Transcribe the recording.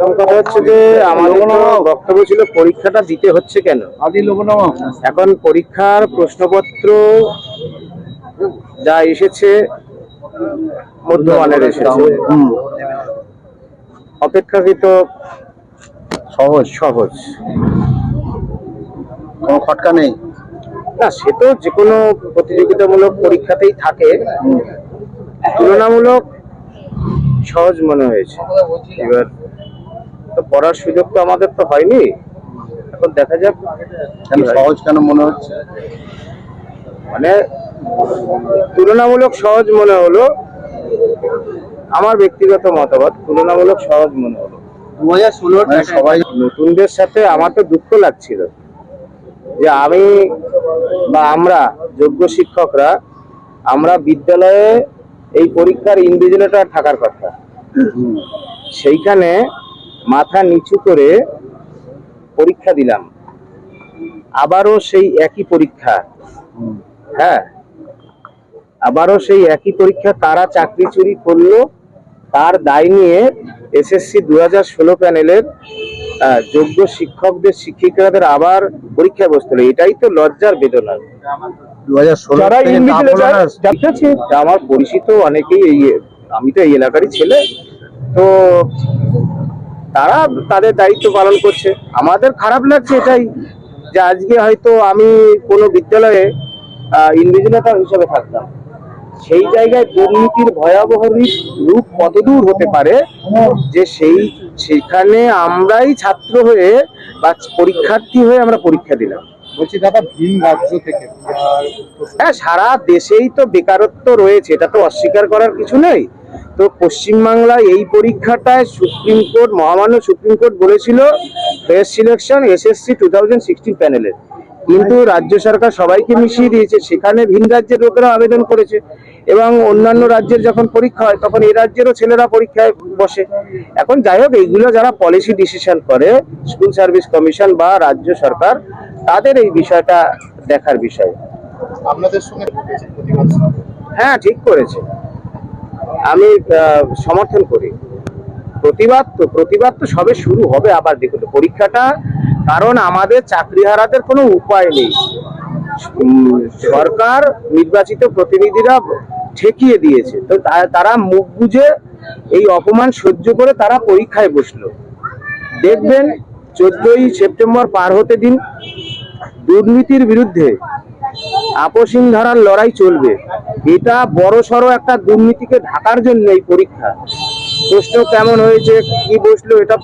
কথা হচ্ছে যে আমাদের বক্তব্য ছিল পরীক্ষাটা দিতে হচ্ছে কেন? এখন পরীক্ষার প্রশ্নপত্র যা এসেছে মধ্যমানের এসেছে। অপেক্ষাকৃত সহজ। সহজ। কোনো খটকা নেই? না সে তো যে কোনো প্রতিযোগিতামূলক পরীক্ষাতেই থাকে। তুলনামূলক সহজ মনে হয়েছে। এবার তো পড়ার সুযোগ তো আমাদের তো হয়নি। এখন দেখা যাক। সহজ কেন মনে হচ্ছে? মানে তুলনামূলক সহজ মনে হলো। আমার ব্যক্তিগত মতামত তুলনামূলক সহজ মনে হলো। দু হাজার ষোলোর সবাই নতুনদের সাথে আমার তো দুঃখ লাগছিল। যে আমি বা আমরা যোগ্য শিক্ষকরা আমরা বিদ্যালয়ে এই পরীক্ষার ইনভিজিলেটর থাকার কথা। সেইখানে মাথা নিচু করে পরীক্ষা দিলাম। আবারও সেই একই পরীক্ষা। হ্যাঁ। আবারও সেই একই পরীক্ষা তারা চাকরি চুরি করল তার দায় নিয়ে এসএসসি দু হাজার ষোলো প্যানেলের যোগ্য শিক্ষকদের শিক্ষিকাদের আবার পরীক্ষায় বসতে এটাই তো লজ্জার বেদনা। আমার পরিচিত অনেকেই এই আমি তো এই এলাকারই ছেলে। তো তারা তাদের দায়িত্ব পালন করছে। আমাদের খারাপ লাগছে এটাই যে আজকে হয়তো আমি কোনো বিদ্যালয়ে ইনভিজিলেটর হিসেবে থাকতাম। সেই জায়গায় দুর্নীতির ভয়াবহ রূপ- কতদূর হতে পারে যে সেই সেখানে আমরাই ছাত্র হয়ে বা পরীক্ষার্থী হয়ে আমরা পরীক্ষা দিলাম। বলছি দাদা ভিন রাজ্য থেকে হ্যাঁ সারা দেশেই তো বেকারত্ব রয়েছে এটা তো অস্বীকার করার কিছু নেই। তো পশ্চিমবাংলায় এই পরীক্ষাটায় সুপ্রিম কোর্ট মহামান্য সুপ্রিম কোর্ট বলেছিল fresh selection SSC two thousand sixteen প্যানেলের কিন্তু রাজ্য সরকার সবাইকে মিশিয়ে দিয়েছে। সেখানে ভিন রাজ্যের লোকেরা আবেদন করেছে এবং অন্যান্য রাজ্যের যখন পরীক্ষা হয় তখন এই রাজ্যেরও ছেলেরা পরীক্ষায় বসে। এখন যাই হোক এইগুলো যারা পলিসি ডিসিশন করে স্কুল সার্ভিস কমিশন বা রাজ্য সরকার তাদের এই বিষয়টা দেখার বিষয়। আপনাদের সঙ্গে হ্যাঁ ঠিক করেছে। আমি সমর্থন করি। প্রতিবাদ তো প্রতিবাদ তো সবে শুরু হবে আবার দেখুন, পরীক্ষাটা, কারণ আমাদের চাকরিহারাদের কোনো উপায় নেই। সরকার নির্বাচিত প্রতিনিধিরা ঠেকিয়ে দিয়েছে। তো তারা মুখ বুঝে এই অপমান সহ্য করে তারা পরীক্ষায় বসল। দেখবেন, চোদ্দই সেপ্টেম্বর পার হতে দিন দুর্নীতির বিরুদ্ধে আপসীন ধারার লড়াই চলবে। এটা বড় সড়ো একটা দুর্নীতিকে ঢাকার জন্য এই পরীক্ষা। প্রশ্ন কেমন হয়েছে, কি বসল, এটা